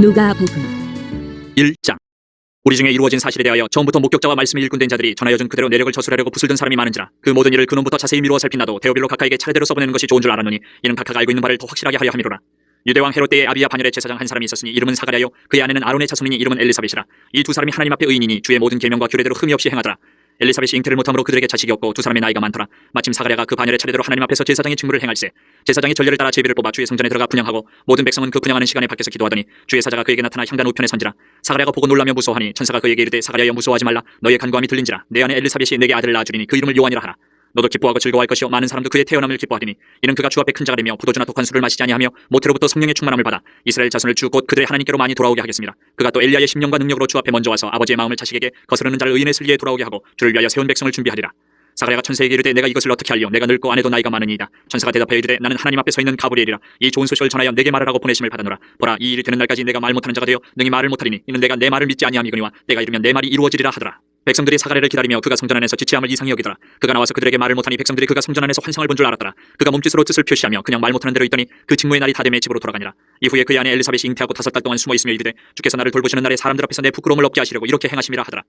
누가복음 1장. 우리 중에 이루어진 사실에 대하여 처음부터 목격자와 말씀을 일꾼된 자들이 전하여 준 그대로 내력을 저술하려고 붓을 든 사람이 많은지라 그 모든 일을 근원부터 자세히 미루어 살핀다도 데오빌로 각하에게 차례대로 써보내는 것이 좋은 줄 알았노니 이는 각하가 알고 있는 바를 더 확실하게 하려 함이로라. 유대왕 헤롯 때의 아비야 바녀의 제사장 한 사람이 있었으니 이름은 사가랴요. 그의 아내는 아론의 자손이니 이름은 엘리사벳이라. 이 두 사람이 하나님 앞에 의인이니 주의 모든 계명과 규례대로 흠이 없이 행하더라 엘리사벳이 잉태를 못함으로 그들에게 자식이 없고 두 사람의 나이가 많더라. 마침 사가랴가 그 바녀의 차례대로 하나님 앞에서 제사장의 직무를 행할세. 제사장의 전례를 따라 제비를 뽑아 주의 성전에 들어가 분양하고 모든 백성은 그 분양하는 시간에 밖에서 기도하더니 주의 사자가 그에게 나타나 향단 우편에 선지라. 사가랴가 보고 놀라며 무서워하니 천사가 그에게 이르되 사가랴여 무서워하지 말라. 너의 간구함이 들린지라. 내 아내 엘리사벳이 내게 아들을 낳아주리니 그 이름을 요한이라 하라 너도 기뻐하고 즐거워할 것이요 많은 사람도 그의 태어남을 기뻐하리니 이는 그가 주 앞에 큰 자가 되며 부도주나 독한 술을 마시지 아니하며 모태로부터 성령의 충만함을 받아 이스라엘 자손을 주 곧 그들의 하나님께로 많이 돌아오게 하겠습니다. 그가 또 엘리야의 심령과 능력으로 주 앞에 먼저 와서 아버지의 마음을 자식에게 거스르는 자를 의인의 슬기에 돌아오게 하고 주를 위하여 세운 백성을 준비하리라 사가랴가 천사에게 이르되 내가 이것을 어떻게 알리오 내가 늙고 아내도 나이가 많으니이다. 천사가 대답하여 이르되 나는 하나님 앞에 서 있는 가브리엘이라. 이 좋은 소식을 전하여 내게 말하라고 보내심을 받아노라. 보라 이 일이 되는 날까지 내가 말 못하는 자가 되어 능히 말을 못하리니 이는 내가 내 말을 믿지 아니함이거니와 내가 이르면 내 말이 이루어지리라 하더라. 백성들이 사가랴를 기다리며 그가 성전 안에서 지체함을 이상히 여기더라. 그가 나와서 그들에게 말을 못하니 백성들이 그가 성전 안에서 환상을 본 줄 알았더라. 그가 몸짓으로 뜻을 표시하며 그냥 말 못하는 대로 있더니 그 직무의 날이 다 되매 집으로 돌아가니라. 이후에 그의 아내 엘리사벳이 잉태하고 다섯 달 동안 숨어 있으며 이르되 주께서 나를 돌보시는 날에 사람들 앞에서 내 부끄러움을 없게 하시려고 이렇게 행하심이라 하더라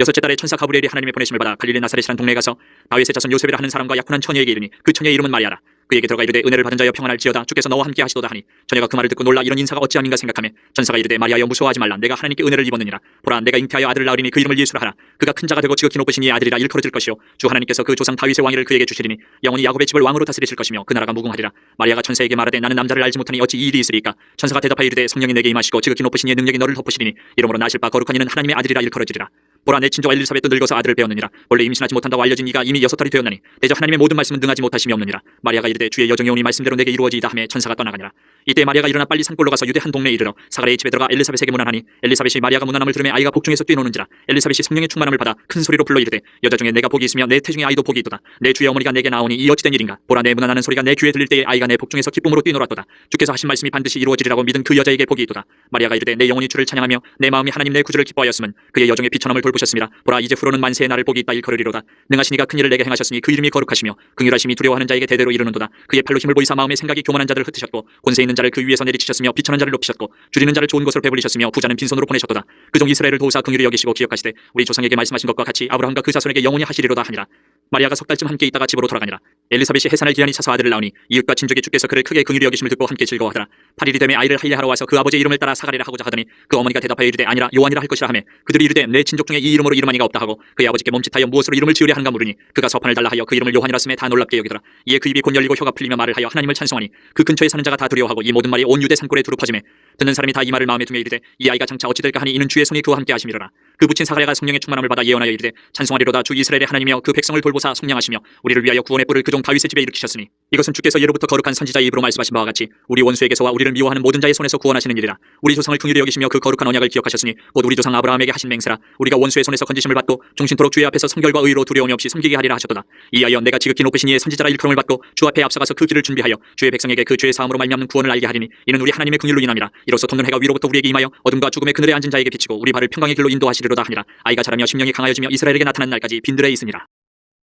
여섯째 달에 천사 가브리엘이 하나님의 보내심을 받아 갈릴리 나사렛이라는 동네에 가서 다윗의 자손 요셉이라 하는 사람과 약혼한 처녀에게 이르니 그 처녀의 이름은 마리아라. 그에게 들어가 이르되 은혜를 받은 자여 평안할지어다. 주께서 너와 함께 하시도다 하니 처녀가 그 말을 듣고 놀라 이런 인사가 어찌함인가 생각하며 천사가 이르되 마리아여 무서워하지 말라. 내가 하나님께 은혜를 입었느니라. 보라 내가 잉태하여 아들을 낳으리니 그 이름을 예수라 하라. 그가 큰 자가 되고 지극히 높으신 이의 아들이라 일컬어질 것이요. 주 하나님께서 그 조상 다윗의 왕위를 그에게 주시리니 영원히 야곱의 집을 왕으로 다스리실 것이며 그 나라가 무궁하리라. 마리아가 천사에게 말하되 나는 남자를 알지 못하니 어찌 이 일이 있으리까? 천사가 대답하여 이르되 성령이 내게 임하시고 지극히 높으신 이의 능력이 너를 덮으시리니 이러므로 나실 바 거룩한 이는 하나님의 아들이라 일컬어지리라 보라 내 친조 엘리사벳도 늙어서 아들을 배웠느니라. 원래 임신하지 못한다고 알려진 이가 이미 여섯 달이 되었나니. 대저 하나님의 모든 말씀은 능하지 못하심이 없느니라. 마리아가 이르되 주의 여정이 오니 말씀대로 내게 이루어지이다 하며 천사가 떠나가니라 이때 마리아가 일어나 빨리 산골로 가서 유대 한 동네에 이르러 사가랴의 집에 들어가 엘리사벳에게 문안하니 엘리사벳이 마리아가 문안함을 들으며 아이가 복중에서 뛰노는지라 엘리사벳이 성령의 충만함을 받아 큰 소리로 불러 이르되 여자 중에 내가 복이 있으며 내 태중에 아이도 복이 있도다. 내 주의 어머니가 내게 나오니 이 어찌된 일인가? 보라 내 문안하는 소리가 내 귀에 들릴 때에 아이가 내 복중에서 기쁨으로 뛰놀았도다. 주께서 하신 말씀이 반드시 이루어지리라고 믿은 그 여자에게 복이 있도다. 마리아가 이르되 내 영혼이 주를 찬양하며 내 마음이 하나님 내 구주를 기뻐하였으면 그의 여정의 비천함을 돌보셨습니다. 보라 이제 후로는 만세의 날을 복이 있다 일컬으리로다. 능하시니가 큰 일을 내게 행하셨으니 그 이름이 거룩하시며 긍휼하심이 두려워하는 자에게 대대로 이르는도다. 그의 팔로 힘을 보이사 마음의 생각이 교만한 자들을 흩으셨고 권세 있는 자를 그 위에서 내리치셨으며 비천한 자를 높이셨고 줄이는 자를 좋은 곳으로 배불리셨으며 부자는 빈손으로 보내셨도다. 그종 이스라엘을 도우사 긍휼히 여기시고 기억하시되 우리 조상에게 말씀하신 것과 같이 아브라함과 그 자손에게 영원히 하시리로다 하니라 마리아가 석 달쯤 함께 있다가 집으로 돌아가니라. 엘리사벳이 해산을 기한이 차서 아들을 낳으니 이웃과 친족의 주께서 그를 크게 긍휼히 여기심을 듣고 함께 즐거워하더라. 8일이 되매 아이를 할례하러 와서 그 아버지의 이름을 따라 사가리라 하고자 하더니 그 어머니가 대답하여 이르되 아니라 요한이라 할 것이라 하매 그들이 이르되 내 친족 중에 이 이름으로 이름하니가 없다 하고 그의 아버지께 몸짓하여 무엇으로 이름을 지으려 하는가 물으니 그가 서판을 달라 하여 그 이름을 요한이라 쓰매 다 놀랍게 여기더라. 이에 그 입이 곧 열리고 혀가 풀리며 말을 하여 하나님을 찬송하니 그 근처에 사는 자가 다 두려워하고 이 모든 말이 온 유대 산골에 두루 퍼지매 듣는 사람이 다 이 말을 마음에 두며 이르되 이 아이가 장차 어찌 될까 하니 이는 주의 손이 그와 함께 하심이로라. 그 부친 사가랴가 성령의 충만함을 받아 예언하여 이르되 찬송하리로다 주 이스라엘의 하나님이여 그 백성을 돌보 사 속량하시며 우리를 위하여 구원의 뿔을 그종 다윗의 집에 일으키셨으니 이것은 주께서 예로부터 거룩한 선지자의 입으로 말씀하신 바와 같이 우리 원수에게서와 우리를 미워하는 모든 자의 손에서 구원하시는 일이라. 우리 조상을 긍휼히 여기시며 그 거룩한 언약을 기억하셨으니 곧 우리 조상 아브라함에게 하신 맹세라. 우리가 원수의 손에서 건지심을 받고 종신토록 주의 앞에서 성결과 의로 두려움이 없이 섬기게 하리라 하셨도다. 이하여 내가 지극히 높으신 이의 선지자라 일컬음을 받고 주 앞에 앞서가서 그 길을 준비하여 주의 백성에게 그 죄의 사함으로 말미암는 구원을 알게 하리니 이는 우리 하나님의 긍휼로 인함이라. 이로써 돕는 해가 위로부터 우리에게 임하여 어둠과 죽음의 그늘에 앉은 자에게 비치고 우리 발을 평강의 길로 인도하시리로다 하니라. 아이가 자라며 심령이 강하여지며 이스라엘에게 나타난 날까지 빈들에 있으니라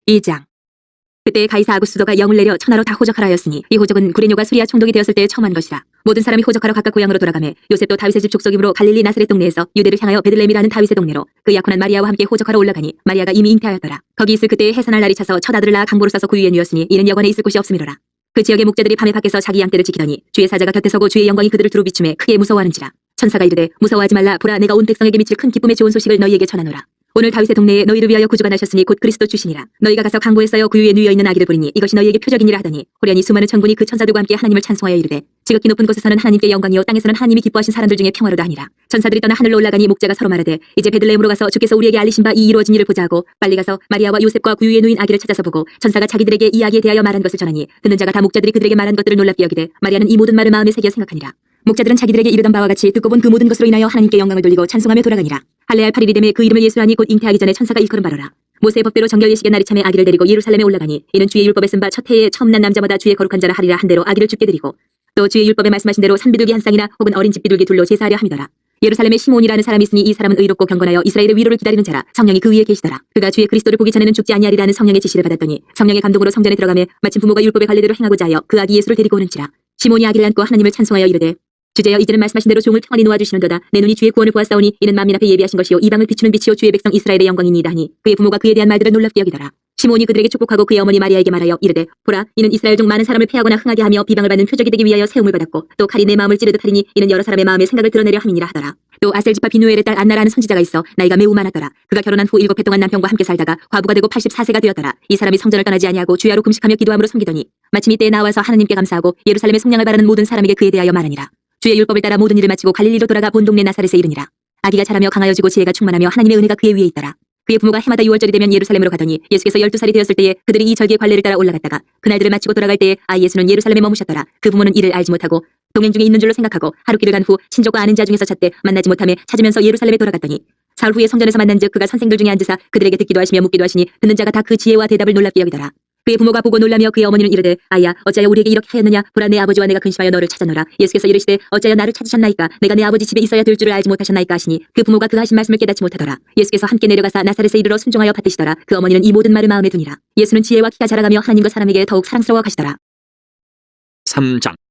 2장. 그때 가이사 아구스도가 영을 내려 천하로 다 호적하라 하였으니 이 호적은 구레뇨가 수리아 총독이 되었을 때 처음 한 것이라. 모든 사람이 호적하러 각각 고향으로 돌아가매 요셉도 다윗의 집 족속이므로 갈릴리 나사렛 동네에서 유대를 향하여 베들레헴이라는 다윗의 동네로 그 약혼한 마리아와 함께 호적하러 올라가니 마리아가 이미 잉태하였더라. 거기 있을 그때에 해산할 날이 차서 첫 아들을 낳아 강보로 싸서 구유에 누였으니 이는 여관에 있을 곳이 없음이로라. 그 지역의 목자들이 밤에 밖에서 자기 양떼를 지키더니 주의 사자가 곁에 서고 주의 영광이 그들을 두루 비추매 크게 무서워하는지라. 천사가 이르되 무서워하지 말라. 보라 내가 온 백성에게 미칠 큰 기쁨의 좋은 소식을 너희에게 전하노라 오늘 다윗의 동네에 너희를 위하여 구주가 나셨으니 곧 그리스도 주시니라. 너희가 가서 강보에 쌓여 구유에 누여 있는 아기를 보리니 이것이 너희에게 표적이니라 하더니 호련히 수많은 천군이 그 천사들과 함께 하나님을 찬송하여 이르되 지극히 높은 곳에서는 하나님께 영광이요 땅에서는 하나님이 기뻐하신 사람들 중에 평화로다 하니라. 천사들이 떠나 하늘로 올라가니 목자가 서로 말하되 이제 베들레헴으로 가서 주께서 우리에게 알리신 바 이 이루어진 일을 보자 하고 빨리 가서 마리아와 요셉과 구유에 누인 아기를 찾아서 보고 천사가 자기들에게 이 아기에 대하여 말한 것을 전하니 듣는 자가 다 목자들이 그들에게 말한 것들을 놀랍게 여기되 마리아는 이 모든 말을 마음에 새겨 생각하니라. 목자들은 자기들에게 이르던 바와 같이 듣고 본 그 모든 것으로 인하여 하나님께 영광을 돌리고 찬송하며 돌아가니라 할례할 8일이 되매 그 이름을 예수라니 곧 잉태하기 전에 천사가 일컬음 바로라. 모세의 법대로 정결 예식의 날이 참에 아기를 데리고 예루살렘에 올라가니 이는 주의 율법에 쓴 바 첫 해에 처음 난 남자마다 주의 거룩한 자라 하리라 한 대로 아기를 죽게 드리고 또 주의 율법에 말씀하신 대로 산비둘기 한 쌍이나 혹은 어린 집비둘기 둘로 제사하려 함이더라. 예루살렘에 시몬이라는 사람이 있으니 이 사람은 의롭고 경건하여 이스라엘의 위로를 기다리는 자라. 성령이 그 위에 계시더라. 그가 주의 그리스도를 보기 전에는 죽지 아니하리라는 성령의 지시를 받았더니 성령의 감동으로 성전에 들어가매 마침 부모가 율법의 관례대로 행하고자 하여 그 아기 예수를 데리고 오는지라. 시몬이 아기를 안고 하나님을 찬송하여 이르되 주제여 이제는 말씀하신 대로 종을 평안히 놓아주시는도다. 내 눈이 주의 구원을 보았사오니 이는 만민 앞에 예비하신 것이요 이방을 비추는 빛이요 주의 백성 이스라엘의 영광이니이다 하니 그의 부모가 그에 대한 말들을 놀랍게 여기더라. 시몬이 그들에게 축복하고 그의 어머니 마리아에게 말하여 이르되 보라 이는 이스라엘 중 많은 사람을 패하거나 흥하게 하며 비방을 받는 표적이 되기 위하여 세움을 받았고 또 칼이 내 마음을 찌르듯 하리니 이는 여러 사람의 마음의 생각을 드러내려 함이니라 하더라. 또 아셀지파 비누엘의 딸 안나라는 선지자가 있어 나이가 매우 많았더라. 그가 결혼한 후 일곱 해 동안 남편과 함께 살다가 과부가 되고 84세가 되었더라. 이 사람이 성전을 떠나지 아니하고 주야로 금식하며 기도함으로 섬기더니 마침 이때에 나와서 하나님께 감사하고 예루살렘의 성령을 바라는 모든 사람에게 그에 대하여 말하니라. 주의 율법을 따라 모든 일을 마치고 갈릴리로 돌아가 본 동네 나사렛에 이르니라. 아기가 자라며 강하여지고 지혜가 충만하며 하나님의 은혜가 그의 위에 있더라. 그의 부모가 해마다 6월절이 되면 예루살렘으로 가더니 예수께서 12살이 되었을 때에 그들이 이 절기의 관례를 따라 올라갔다가 그날들을 마치고 돌아갈 때에 아 예수는 예루살렘에 머무셨더라. 그 부모는 이를 알지 못하고 동행 중에 있는 줄로 생각하고 하루 길을 간 후 친족과 아는 자 중에서 찾되 만나지 못함에 찾으면서 예루살렘에 돌아갔더니 사흘 후에 성전에서 만난 즉 그가 선생들 중에 앉으사 그들에게 듣기도 하시며 묻기도 하시니 듣는 자가 다 그 지혜와 대답을 놀랍게 여기더라. 그의 부모가 보고 놀라며 그의 어머니는 이르되 아야 어찌하여 우리에게 이렇게 하였느냐? 보라 내 아버지와 내가 근심하여 너를 찾아노라. 예수께서 이르시되 어찌하여 나를 찾으셨나이까? 내가 내 아버지 집에 있어야 될 줄을 알지 못하셨나이까 하시니 그 부모가 그 하신 말씀을 깨닫지 못하더라. 예수께서 함께 내려가사 나사렛에 이르러 순종하여 받으시더라. 그 어머니는 이 모든 말을 마음에 두니라. 예수는 지혜와 키가 자라가며 하나님과 사람에게 더욱 사랑스러워 가시더라. 3장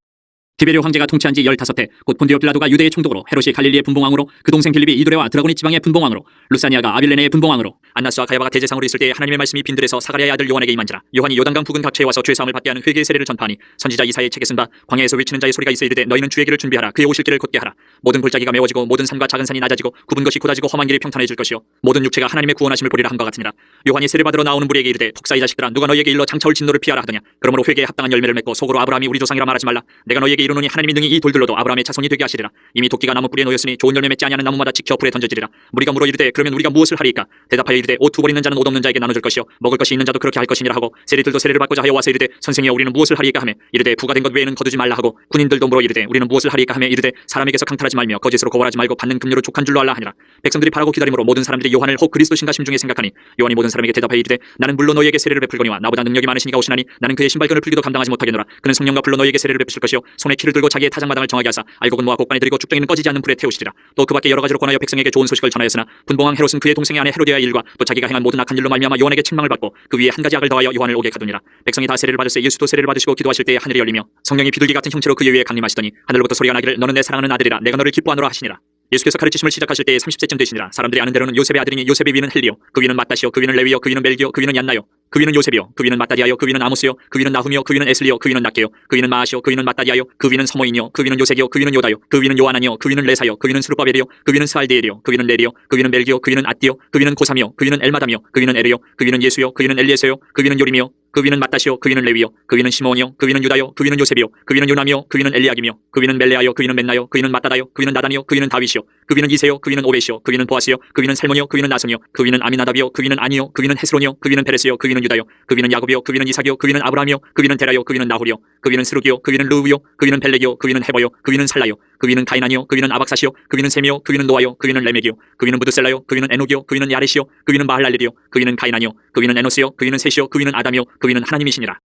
티베리오 황제가 통치한 지 15해 곧 본디오 빌라도가 유대의 총독으로 헤롯이 갈릴리의 분봉왕으로 그 동생 빌립이 이두레와 드라고니 지방의 분봉왕으로 루사니아가 아빌레네의 분봉왕으로 안나스와 가야바가 대제상으로 있을 때 하나님의 말씀이 빈들에서 사가랴의 아들 요한에게 임한지라 요한이 요단강 부근 각처에 와서 죄 사함을 받게 하는 회개의 세례를 전파하니 선지자 이사의 책에 쓴바 광야에서 외치는 자의 소리가 있어 이르되 너희는 주의 길을 준비하라. 그의 오실 길을 곧게 하라. 모든 골짜기가 메워지고 모든 산과 작은 산이 낮아지고 굽은 것이 곧아지고 험한 길이 평탄해질 것이요. 모든 육체가 하나님의 구원하심을 보리라 함과 같으니라. 요한이 세례 받으러 나오는 무리에게 이르되 독사이 자식들아 누가 너희에게 일러 장차올 진노를 피하라 하더냐? 그러므로 회개에 합당한 열매를 맺고 속으로 아브라함이 우리 조상이라 말하지 말라. 내가 너희에게 이르노니 하나님이 능히 이 돌들로도 아브라함의 자손이 되게 하시리라. 이미 도끼가 나무 뿌리에 놓였으니 좋은 열매 맺지 아니하는 나무마다 지켜 불에 던져지리라. 무리가 물어 이르되 그러면 우리가 무엇을 하리이까? 대답하여 이르되 옷 두 벌 있는 자는 옷 없는 자에게 나눠줄 것이요 먹을 것이 있는 자도 그렇게 할 것이니라 하고 세리들도 세례를 받고자 하여 와서 이르되 선생이여 우리는 무엇을 하리이까 하며 이르되 부가 된 것 외에는 거두지 말라 하고 군인들도 물어 이르되 우리는 무엇을 하리이까 하며 이르되 사람에게서 강탈하지 말며 거짓으로 거월하지 말고 받는 금료로 족한 줄로 알라 하니라. 백성들이 바라고 기다림으로 모든 사람들이 요한을 혹 그리스도신가 심중에 생각하니 요한이 모든 사람에게 대답하여 이르되 나는 물론 너희에게 세례를 베풀거니와 나보다 능력이 많으시니가 오시나니 나는 그의 신발끈을 풀기도 감당하지 못하겠노라. 그는 성령과 불로 너희에게 세례를 베푸실 것이요 손에 키를 들고 자기의 타작마당을 정하게 하사 알곡은 모아 곡간에 들이고 쭉정이는 꺼지지 않는 불에 태우시리라. 또 그 밖에 여러 가지로 권하여 백성에게 좋은 소식을 전하였으나 분봉왕 헤롯은 그의 동생의 아내 헤로디아의 일과 또 자기가 행한 모든 악한 일로 말미암아 요한에게 책망을 받고 그 위에 한 가지 악을 더하여 요한을 오게 가두니라. 백성이 다 세례를 받을세 예수도 세례를 받으시고 기도하실 때에 하늘이 열리며 성령이 비둘기 같은 형체로 그의 위에 강림하시더니 하늘로부터 소리가 나기를 너는 내 사랑하는 아들이라. 내가 너를 기뻐하노라 하시니라. 예수께서 가르치심을 시작하실 때에 30세쯤 되시니라. 사람들이 아는 대로는 요셉의 아들이니 요셉의 위는 헬리요 그 위는 마따시요 그 위는 레위요 그 위는 멜기요 그 위는 얀나요 그 위는 요셉이요 그 위는 마따디아요 그 위는 아모스요 그 위는 나훔이요 그 위는 에슬리요 그 위는 낙게요 그 위는 마아시요 그 위는 마따디아요 그 위는 서모인이요 그 위는 요색이요 그 위는 요다요 그 위는 요하나니요 그 위는 레사요 그 위는 스루바벨이요 그 위는 스알디엘이요 그 위는 레리요 그 위는 멜기요 그 위는 아띠요 그 위는 고삼이요 그 위는 엘마담이요 그 위는 에르요 그 위는 예수요 그 위는 엘리에서요 그 위는 요림이요 그 위는 마따시요 그 위는 레위요 그 위는 시몬이요 그 위는 유다요 그 위는 요셉이요 그 위는 요남이요 그 위는 엘리야김이요 그 위는 멜레아요 그 위는 멘나요 그 위는 마따다요 그 위는 나단이요 그 위는 다윗이요 그 위는 이세요 그 위는 오벳이요 그 위는 보아스요 그 위는 살몬이요 그 위는 나선이요 그 위는 아미나답이요 그 위는 아니요 그 위는 헤스론이요 그 위는 페레스요 그 위는 유다요 그 위는 야곱이요 그 위는 이삭이요 그 위는 아브라함이요 그 위는 데라요 그 위는 나홀이요 그 위는 스루기요 그 위는 루우요 그 위는 벨렉이요 그 위는 헤버요 그 위는 살라요 그 위는 가이나니요 그 위는 아박사시요 그 위는 세미요 그 위는 노아요 그 위는 레멕이요 그 위는 무드셀라요 그 위는 에녹이요 그 위는 야레시요 그 위는 마할랄리요 그 위는 가이나니요 그 위는 에노스요 그 위는 셋이요 그 위는 아담이요 그 위는 하나님이시니라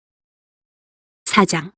4장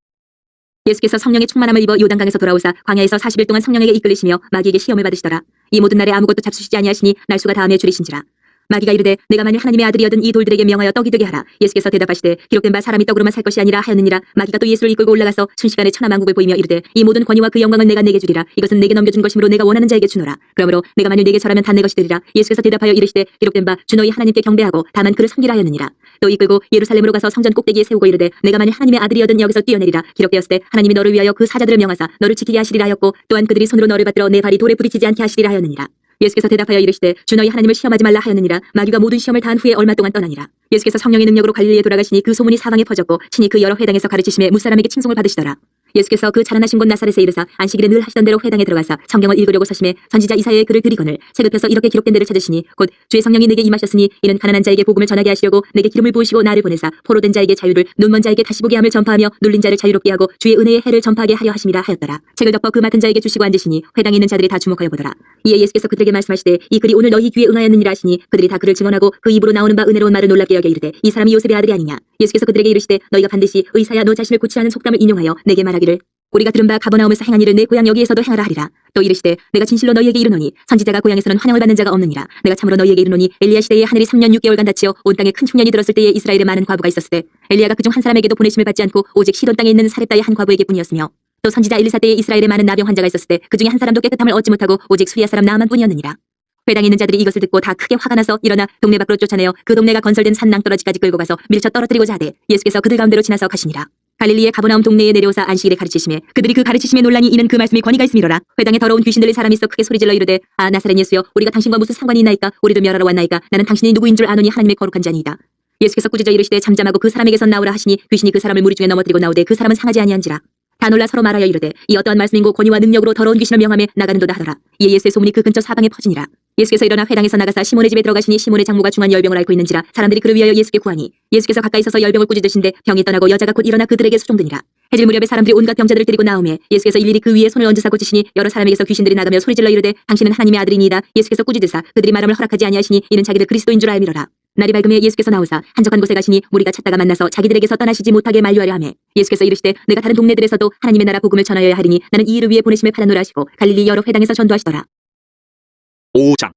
예수께서 성령의 충만함을 입어 요단강에서 돌아오사 광야에서 40일 동안 성령에게 이끌리시며 마귀에게 시험을 받으시더라. 이 모든 날에 아무것도 잡수시지 아니하시니 날수가 다음에 줄이신지라. 마귀가 이르되 내가 만일 하나님의 아들이어든 이 돌들에게 명하여 떡이 되게 하라. 예수께서 대답하시되 기록된 바 사람이 떡으로만 살 것이 아니라 하였느니라. 마귀가 또 예수를 이끌고 올라가서 순식간에 천하만국을 보이며 이르되 이 모든 권위와 그 영광은 내가 내게 주리라. 이것은 내게 넘겨준 것이므로 내가 원하는 자에게 주노라. 그러므로 내가 만일 내게 절하면 다 내 것이 되리라. 예수께서 대답하여 이르시되 기록된 바 주 너희 하나님께 경배하고 다만 그를 섬기라 하였느니라. 또 이끌고 예루살렘으로 가서 성전 꼭대기에 세우고 이르되 내가 만일 하나님의 아들이어든 여기서 뛰어내리라 기록되었을 때 하나님이 너를 위하여 그 사자들을 명하사 너를 지키게 하시리라 하였고 또한 그들이 손으로 너를 받들어 내 발이 돌에 부딪히지 않게 하시리라 하였느니라 예수께서 대답하여 이르시되 주 너희 하나님을 시험하지 말라 하였느니라. 마귀가 모든 시험을 다한 후에 얼마 동안 떠나니라. 예수께서 성령의 능력으로 갈릴리에 돌아가시니 그 소문이 사방에 퍼졌고 친히 그 여러 회당에서 가르치심에 무사람에게 칭송을 받으시더라 예수께서 그 자라나신 곳 나사렛에 이르사 안식일에 늘 하시던 대로 회당에 들어가서 성경을 읽으려고 서심해 선지자 이사야의 글을 들이거늘 책을 펴서 이렇게 기록된 데를 찾으시니 곧 주의 성령이 내게 임하셨으니 이는 가난한 자에게 복음을 전하게 하시려고 내게 기름을 부으시고 나를 보내사 포로된 자에게 자유를 눈먼 자에게 다시 보게 함을 전파하며 눌린 자를 자유롭게 하고 주의 은혜의 해를 전파하게 하려 하심이라 하였더라. 책을 덮어 그 맡은 자에게 주시고 앉으시니 회당에 있는 자들이 다 주목하여 보더라. 이에 예수께서 그들에게 말씀하시되 이 글이 오늘 너희 귀에 응하였느니라 하시니 그들이 다 그를 증언하고 그 입으로 나오는 바 은혜로운 말을 놀랍게 여겨 이르되 이 사람이 요셉의 아들이 아니냐. 예수께서 그들에게 이르시되 너희가 반드시 의사야 너 자신을 고치라는 속담을 인용하여 내게 말하 기를 우리가 들은 바 가버나움에서 행한 일을 내 고향 여기에서도 행하라 하리라. 또 이르시되 내가 진실로 너희에게 이르노니 선지자가 고향에서는 환영을 받는 자가 없느니라. 내가 참으로 너희에게 이르노니 엘리야 시대에 하늘이 3년 6개월간 닫히어 온 땅에 큰 흉년이 들었을 때에 이스라엘에 많은 과부가 있었을 때 엘리야가 그중 한 사람에게도 보내심을 받지 않고 오직 시돈 땅에 있는 사렙다의 한 과부에게 뿐이었으며 또 선지자 엘리사 때에 이스라엘에 많은 나병 환자가 있었을 때 그 중에 한 사람도 깨끗함을 얻지 못하고 오직 수리아 사람 나만 뿐이었느니라. 회당에 있는 자들이 이것을 듣고 다 크게 화가 나서 일어나 동네 밖으로 쫓아내어 그 동네가 건설된 산 낭떠러지까지 끌고 가서 밀쳐 떨어뜨리고자 하되 예수께서 그들 가운데로 지나서 가시니라. 갈릴리의 가버나움 동네에 내려오사 안식일에 가르치심에 그들이 그 가르치심에 논란이 이는 그 말씀에 권위가 있음이로라. 회당에 더러운 귀신 들린 사람이 있어 크게 소리질러 이르되 아 나사렛 예수여 우리가 당신과 무슨 상관이 있나이까 우리도 멸하러 왔나이까 나는 당신이 누구인 줄 아노니 하나님의 거룩한 자니이다. 예수께서 꾸짖어 이르시되 잠잠하고 그 사람에게서 나오라 하시니 귀신이 그 사람을 무리 중에 넘어뜨리고 나오되 그 사람은 상하지 아니한지라. 다 놀라 서로 말하여 이르되 이 어떠한 말씀인고 권위와 능력으로 더러운 귀신을 명함에 나가는도다 하더라. 이에 예수의 소문이 그 근처 사방에 퍼지니라. 예수께서 일어나 회당에서 나가사 시몬의 집에 들어가시니 시몬의 장모가 중한 열병을 앓고 있는지라 사람들이 그를 위하여 예수께 구하니 예수께서 가까이 서서 열병을 꾸짖으신데 병이 떠나고 여자가 곧 일어나 그들에게 수종되니라. 해질 무렵에 사람들이 온갖 병자들을 데리고 나오매 예수께서 일일이 그 위에 손을 얹으사 고치시니 여러 사람에게서 귀신들이 나가며 소리질러 이르되 당신은 하나님의 아들이니이다. 예수께서 꾸짖으사 그들이 말함을 허락하지 아니하시니 이는 자기들 그리스도인 줄 알미로라. 날이 밝음에 예수께서 나오사 한적한 곳에 가시니 무리가 찾다가 만나서 자기들에게서 떠나시지 못하게 만류하려 하매 예수께서 이르시되 내가 다른 동네들에서도 하나님의 나라 복음을 전하여야 하리니 나는 이 일을 위해 보내심을 받았노라 하시고 갈릴리 여러 회당에서 전도하시더라. 5장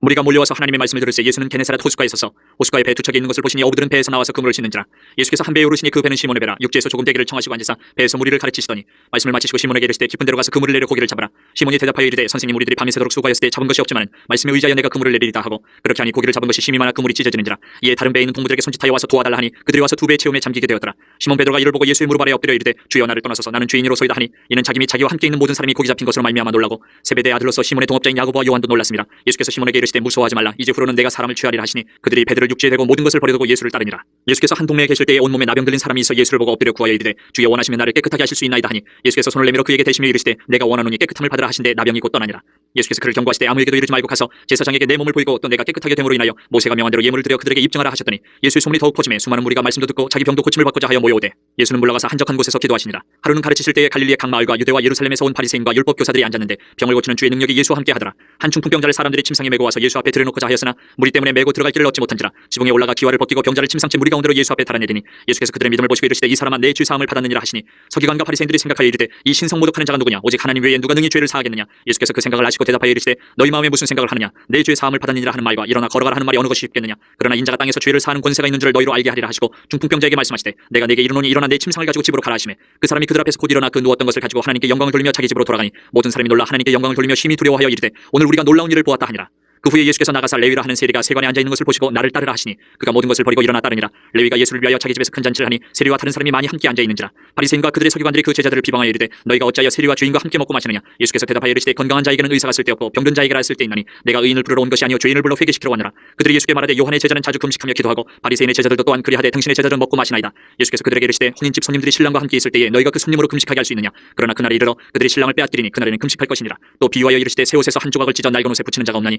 무리가 몰려와서 하나님의 말씀을 들을새 예수는 게네사렛 호숫가에 있어서 호숫가에 배 두 척이 있는 것을 보시니 어부들은 배에서 나와서 그물을 씻는지라. 예수께서 한 배에 오르시니 그 배는 시몬의 배라. 육지에서 조금 대기를 청하시고 앉으사 배에서 무리를 가르치시더니 말씀을 마치시고 시몬에게 이르시되 깊은 데로 가서 그물을 내려 고기를 잡아라. 시몬이 대답하여 이르되 선생님 우리들이 밤이 새도록 수고하였을 때 잡은 것이 없지만 말씀에 의지하여 내가 그물을 내리리다 하고 그렇게 하니 고기를 잡은 것이 심이 많아 그물이 찢어지는지라. 이에 다른 배에 있는 동무들에게 손짓하여 와서 도와달라 하니 그들이 와서 두 배의 체험에 잠기게 되었더라. 시몬 베드로가 이를 보고 예수의 무릎 아래 엎드려 이르되 주여 나를 떠나소서. 나는 죄인으로소이다 하니 이는 자기 및 자기와 함께 있는 모든 사람이 고기 잡힌 것으로 말미암아 놀라고 세베대의 아들로서 시몬의 동업자인 야고보와 요한도 놀랐습니다. 예수께서 시몬에게 이르 시되 무서워하지 말라. 이제 후로는 내가 사람을 취하리라 하시니 그들이 베드로를 육지에 대고 모든 것을 버려두고 예수를 따르니라. 예수께서 한 동네에 계실 때에 온몸에 나병 들린 사람이 있어 예수를 보고 엎드려 구하여 이르되 주여 원하시면 나를 깨끗하게 하실 수 있나이다 하니 예수께서 손을 내밀어 그에게 대시며 이르시되 내가 원하노니 깨끗함을 받으라 하신데 나병이 곧 떠나니라. 예수께서 그를 경고하시되 아무에게도 이르지 말고 가서 제사장에게 내 몸을 보이고 또 내가 깨끗하게 됨으로 인하여 모세가 명한 대로 예물을 드려 그들에게 입증하라 하셨더니 예수의 소문이 더욱 퍼짐에 수많은 무리가 말씀도 듣고 자기 병도 고침을 받고자 하여 모여오되 예수는 물러가서 한적한 곳에서 기도하시니라. 하루는 가르치실 때에 갈릴리의 각 마을과 유대와 예루살렘에서 온 바리새인과 율법 교사들이 앉았는데 병을 고치는 주의 능력이 예수와 함께 하더라. 한 중풍병자를 사람들이 침상에 메고 와서 예수 앞에 들여놓고자 하였으나 무리 때문에 메고 들어갈 길을 얻지 못한지라 지붕에 올라가 기와를 벗기고 병자를 침상째 무리 가운데로 예수 앞에 달아내리니 예수께서 그들의 믿음을 보시고 이르시되 이 사람아 내 죄사함을 받았느니라 하시니 서기관과 바리새인들이 생각하여 이르되 이 신성 모독하는 자가 누구냐? 오직 하나님 외에 누가 능히 죄를 사하겠느냐? 예수께서 그 생각을 아시고 대답하여 이르시되 너희 마음에 무슨 생각을 하느냐? 내 죄 사함을 받았느니라 하는 말과 일어나 걸어가라 하는 말이 어느 것이 쉽겠느냐? 그러나 인자가 땅에서 죄를 사하는 권세가 있는 줄을 너희로 알게 하리라 하시고 중풍병자에게 말씀하시되 내가 내게 이르노니 일어나 내 침상을 가지고 집으로 가라 하시매 그 사람이 그들 앞에서 곧 일어나 그 누웠던 것을 가지고 하나님께 영광을 돌리며 자기 집으로 돌아가니 모든 사람이 놀라 하나님께 영광을 돌리며 심히 두려워하여 이르되 오늘 우리가 놀라운 일을 보았다 하니라 그 후에 예수께서 나가사 레위라 하는 세리가 세관에 앉아 있는 것을 보시고 나를 따르라 하시니 그가 모든 것을 버리고 일어나 따르니라. 레위가 예수를 위하여 자기 집에서 큰 잔치를 하니 세리와 다른 사람이 많이 함께 앉아 있는지라. 바리새인과 그들의 서기관들이 그 제자들을 비방하여 이르되 너희가 어찌하여 세리와 주인과 함께 먹고 마시느냐? 예수께서 대답하여 이르시되 건강한 자에게는 의사가 쓸데없고 병든 자에게라 쓸데 있나니 내가 의인을 부르러 온 것이 아니요 죄인을 불러 회개시키러 왔느라. 그들이 예수께 말하되 요한의 제자는 자주 금식하며 기도하고 바리새인의 제자들도 또한 그리하되 당신의 제자들은 먹고 마시나이다. 예수께서 그들에게 이르시되 혼인집 손님들이 신랑과 함께 있을 때에 너희가 그 손님으로 금식하게 할 수 있느냐? 그러나 그날에 이르러 그들이 신랑을 빼앗기리니 그날에는 금식할 것이니라. 또 비유하여 이르시되 새 옷에서 한 조각을 찢어 낡은 옷에 붙이는 자가 없나니